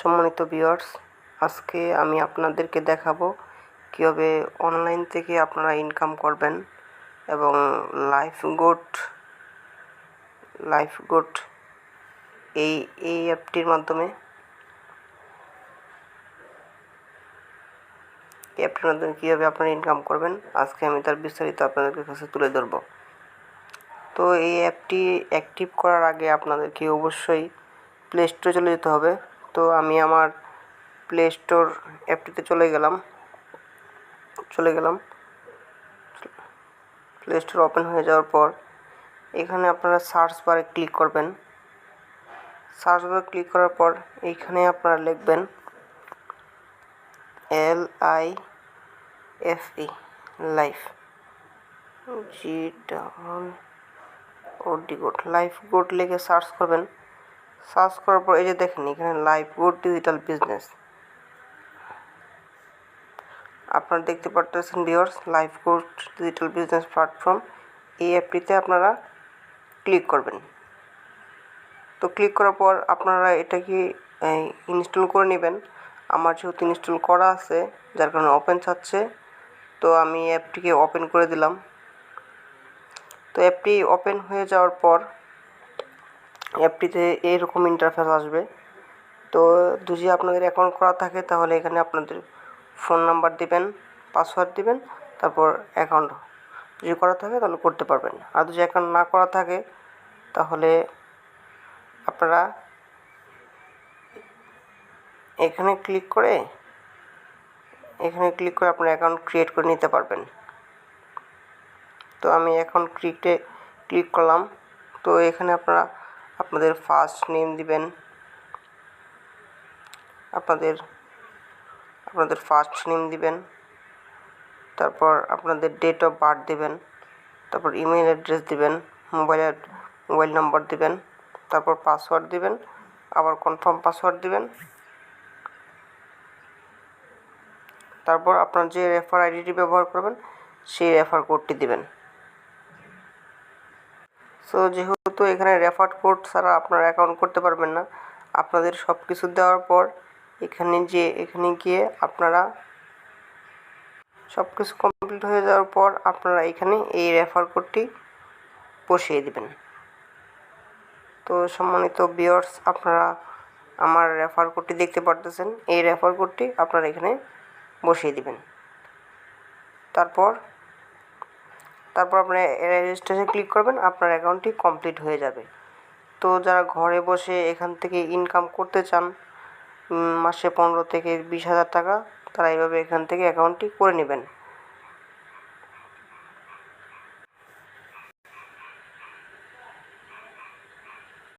সম্মানিত ভিউয়ার্স আজকে আমি আপনাদেরকে দেখাবো কীভাবে অনলাইন থেকে আপনারা ইনকাম করবেন এবং লাইফ গোট লাইফ গোট এই এই অ্যাপটির মাধ্যমে, এই অ্যাপটির মাধ্যমে কীভাবে আপনারা ইনকাম করবেন, আজকে আমি তার বিস্তারিত আপনাদের কাছে তুলে ধরবো। তো এই অ্যাপটি অ্যাক্টিভ করার আগে আপনাদেরকে অবশ্যই প্লে স্টোরে চলে যেতে হবে। তো আমি আমার প্লে স্টোর অ্যাপটিতে চলে গেলাম। চলে গেলাম। প্লে স্টোর ওপেন হয়ে যাওয়ার পর এখানে আপনারা সার্চ বারে ক্লিক করবেন। সার্চ বারে ক্লিক করার পর এইখানে আপনারা লিখবেন L I F E life G double O D good life good লিখে সার্চ করবেন। সার্চ করার পর এই যে দেখেন, এখানে লাইফ গোড ডিজিটাল বিজনেস আপনারা দেখতে পারতেছেন viewers life good digital business platform এই অ্যাপটিতে আপনারা ক্লিক করবেন। তো ক্লিক করার পর আপনারা এটা এটাকে ইনস্টল করে নেবেন। আমার যেহেতু ইনস্টল করা আছে, যার কারণে ওপেন চাচ্ছে তো আমি অ্যাপটিকে ওপেন করে দিলাম। তো অ্যাপটি ওপেন হয়ে যাওয়ার পর অ্যাপটিতে এইরকম ইন্টারফেস আসবে। তো যদি আপনাদের অ্যাকাউন্ট করা থাকে, তাহলে এখানে আপনাদের ফোন নাম্বার দিবেন পাসওয়ার্ড দিবেন, তারপর অ্যাকাউন্ট যদি করা থাকে, তাহলে করতে পারবেন। আর যদি অ্যাকাউন্ট না করা থাকে, তাহলে আপনারা এখানে ক্লিক করে, এখানে ক্লিক করে আপনার অ্যাকাউন্ট ক্রিয়েট করে নিতে পারবেন। তো আমি এখন ক্রিকেটে ক্লিক করলাম। তো এখানে আপনারা আপনাদের ফার্স্ট নেম দিবেন। আপনাদের আপনাদের ফার্স্ট নেম দিবেন। তারপর আপনাদের ডেট অফ বার্থ দিবেন। তারপর ইমেল অ্যাড্রেস দিবেন মোবাইল মোবাইল নাম্বার দিবেন। তারপর পাসওয়ার্ড দিবেন, আবার কনফার্ম পাসওয়ার্ড দিবেন। তারপর আপনার যে রেফার আইডিটি ব্যবহার করবেন, সেই রেফার কোডটি দিবেন। সো যেহেতু এখানে রেফার কোড ছাড়া আপনারা অ্যাকাউন্ট করতে পারবেন না, আপনাদের সব কিছু দেওয়ার পর এখানে যে, এখানে গিয়ে আপনারা সব কিছু কমপ্লিট হয়ে যাওয়ার পর আপনারা এখানে এই রেফার কোডটি বসিয়ে দেবেন। তো সম্মানিত বিয়ার্স আপনারা আমার রেফার কোডটি দেখতে পারতেছেন, এই রেফার কোডটি আপনারা এখানে বসিয়ে দিবেন। তারপর তারপর আপনি রেজিস্ট্রেশন ক্লিক করবেন, আপনার অ্যাকাউন্টটি কমপ্লিট হয়ে যাবে। তো যারা ঘরে বসে এখান থেকে ইনকাম করতে চান মাসে পনেরো থেকে বিশ হাজার টাকা, তারা এইভাবে এখান থেকে অ্যাকাউন্টটি করে নেবেন।